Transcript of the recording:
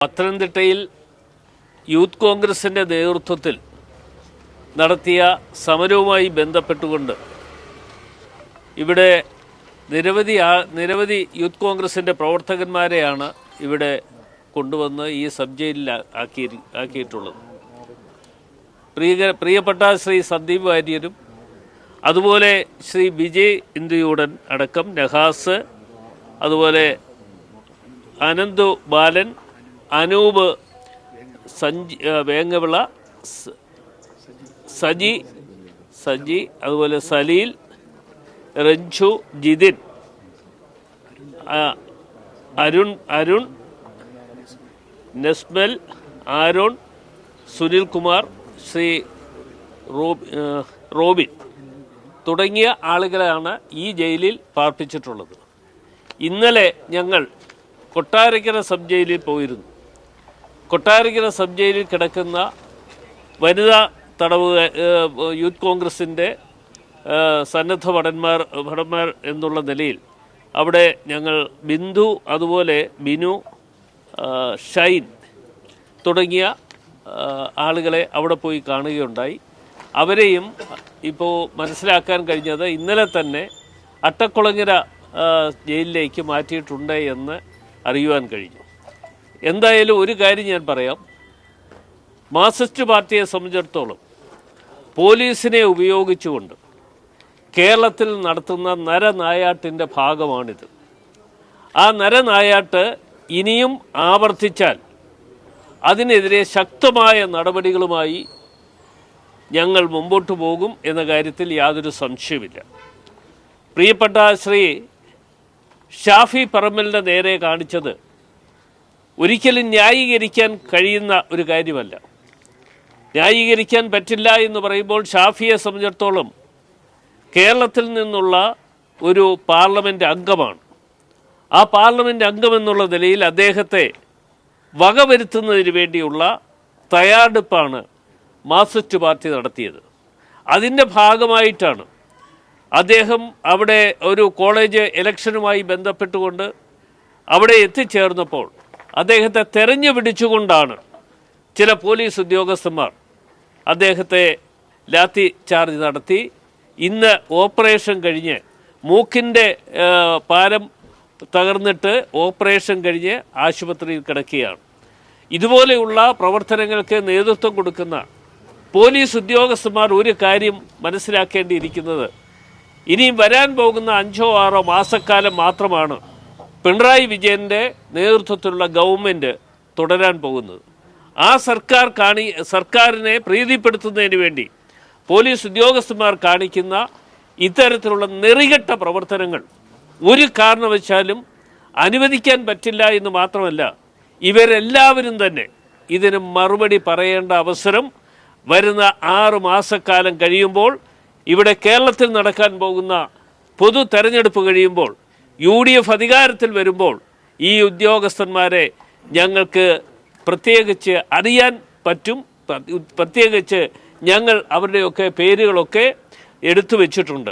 പത്തനംതിട്ടയിൽ യൂത്ത് കോൺഗ്രസിന്റെ നേതൃത്വത്തിൽ നടത്തിയ സമരവുമായി ബന്ധപ്പെട്ടുകൊണ്ട് ഇവിടെ നിരവധി നിരവധി യൂത്ത് കോൺഗ്രസിന്റെ പ്രവർത്തകന്മാരെയാണ് ഇവിടെ കൊണ്ടുവന്ന് ഈ സബ് ജയിലിൽ ആക്കി ആക്കിയിട്ടുള്ളത്. പ്രിയ പ്രിയപ്പെട്ട ശ്രീ സന്ദീപ് വാര്യരും അതുപോലെ ശ്രീ വിജയ് ഇന്ദുയൂടൻ അടക്കം നഹാസ് അതുപോലെ അനന്തു ബാലൻ അനൂപ് സഞ്ജി വേങ്ങവിള സജി സജി അതുപോലെ Saleel Ranju Jithin. Arun Arun Nesmal Aaron Sunil Kumar Shri Robi Robin. തുടങ്ങിയ ആളുകളാണ് ഈ ജയിലിൽ പാർപ്പിച്ചിട്ടുള്ളത്. ഇന്നലെ ഞങ്ങൾ കൊട്ടാരക്കര സബ് ജയിലിൽ പോയിരുന്നു. കൊട്ടാരക്കര സബ് ജയിലിൽ കിടക്കുന്ന വനിതാ തടവ് യൂത്ത് കോൺഗ്രസിന്റെ സന്നദ്ധ ഭടന്മാർ ഭടന്മാർ എന്നുള്ള നിലയിൽ അവിടെ ഞങ്ങൾ ബിന്ദു അതുപോലെ ബിനു ഷൈൻ തുടങ്ങിയ ആളുകളെ അവിടെ പോയി കാണുകയുണ്ടായി. അവരെയും ഇപ്പോൾ മനസ്സിലാക്കാൻ കഴിഞ്ഞത് ഇന്നലെ തന്നെ അട്ടക്കുളങ്ങര ജയിലിലേക്ക് മാറ്റിയിട്ടുണ്ട് എന്ന് അറിയുവാൻ കഴിഞ്ഞു. എന്തായാലും ഒരു കാര്യം ഞാൻ പറയാം. മാർസിസ്റ്റ് പാർട്ടിയെ സംബന്ധിച്ചിടത്തോളം പോലീസിനെ ഉപയോഗിച്ചുകൊണ്ട് കേരളത്തിൽ നടത്തുന്ന നരനായാട്ടിന്റെ ഭാഗമാണിത്. ആ നരനായാട്ട് ഇനിയും ആവർത്തിച്ചാൽ അതിനെതിരെ ശക്തമായ നടപടികളുമായി ഞങ്ങൾ മുമ്പോട്ട് പോകും എന്ന കാര്യത്തിൽ യാതൊരു സംശയമില്ല പ്രിയപ്പെട്ട ശ്രീ ഷാഫി പറമ്പലിന്റെ നേരെ കാണിച്ചത് ഒരിക്കലും ന്യായീകരിക്കാൻ കഴിയുന്ന ഒരു കാര്യമല്ല. ന്യായീകരിക്കാൻ പറ്റില്ല എന്ന് പറയുമ്പോൾ ഷാഫിയെ സംബന്ധിച്ചിടത്തോളം കേരളത്തിൽ നിന്നുള്ള ഒരു പാർലമെന്റ് അംഗമാണ്. ആ പാർലമെന്റ് അംഗമെന്നുള്ള നിലയിൽ അദ്ദേഹത്തെ വകവരുത്തുന്നതിന് വേണ്ടിയുള്ള തയ്യാറെടുപ്പാണ് മാർക്സിസ്റ്റ് പാർട്ടി നടത്തിയത്. അതിന്റെ ഭാഗമായിട്ടാണ് അദ്ദേഹം അവിടെ ഒരു കോളേജ് ഇലക്ഷനുമായി ബന്ധപ്പെട്ടുകൊണ്ട് അവിടെ എത്തിച്ചേർന്നപ്പോൾ അദ്ദേഹത്തെ തെരഞ്ഞു പിടിച്ചുകൊണ്ടാണ് ചില പോലീസ് ഉദ്യോഗസ്ഥന്മാർ അദ്ദേഹത്തെ ലാത്തി ചാർജ് നടത്തി. ഇന്ന് ഓപ്പറേഷൻ കഴിഞ്ഞ് മൂക്കിന്റെ പാലം തകർന്നിട്ട് ഓപ്പറേഷൻ കഴിഞ്ഞ് ആശുപത്രിയിൽ കിടക്കുകയാണ്. ഇതുപോലെയുള്ള പ്രവർത്തനങ്ങൾക്ക് നേതൃത്വം കൊടുക്കുന്ന പോലീസ് ഉദ്യോഗസ്ഥന്മാർ ഒരു കാര്യം മനസ്സിലാക്കേണ്ടിയിരിക്കുന്നത് ഇനിയും വരാൻ പോകുന്ന അഞ്ചോ ആറോ മാസക്കാലം മാത്രമാണ് പിണറായി വിജയന്റെ നേതൃത്വത്തിലുള്ള ഗവൺമെന്റ് തുടരാൻ പോകുന്നത്. ആ സർക്കാർ കാണി സർക്കാരിനെ പ്രീതിപ്പെടുത്തുന്നതിന് വേണ്ടി പോലീസ് ഉദ്യോഗസ്ഥന്മാർ കാണിക്കുന്ന ഇത്തരത്തിലുള്ള നെറികെട്ട പ്രവർത്തനങ്ങൾ ഒരു കാരണവശാലും അനുവദിക്കാൻ പറ്റില്ല എന്ന് മാത്രമല്ല ഇവരെല്ലാവരും തന്നെ ഇതിന് മറുപടി പറയേണ്ട അവസരം വരുന്ന ആറ് മാസക്കാലം കഴിയുമ്പോൾ ഇവിടെ കേരളത്തിൽ നടക്കാൻ പോകുന്ന പൊതു തെരഞ്ഞെടുപ്പ് കഴിയുമ്പോൾ യു ഡി എഫ് അധികാരത്തിൽ വരുമ്പോൾ ഈ ഉദ്യോഗസ്ഥന്മാരെ ഞങ്ങൾക്ക് പ്രത്യേകിച്ച് അറിയാൻ പറ്റും. പ്ര- പ്രത്യേകിച്ച് ഞങ്ങൾ അവരുടെയൊക്കെ പേരുകളൊക്കെ എടുത്തു വച്ചിട്ടുണ്ട്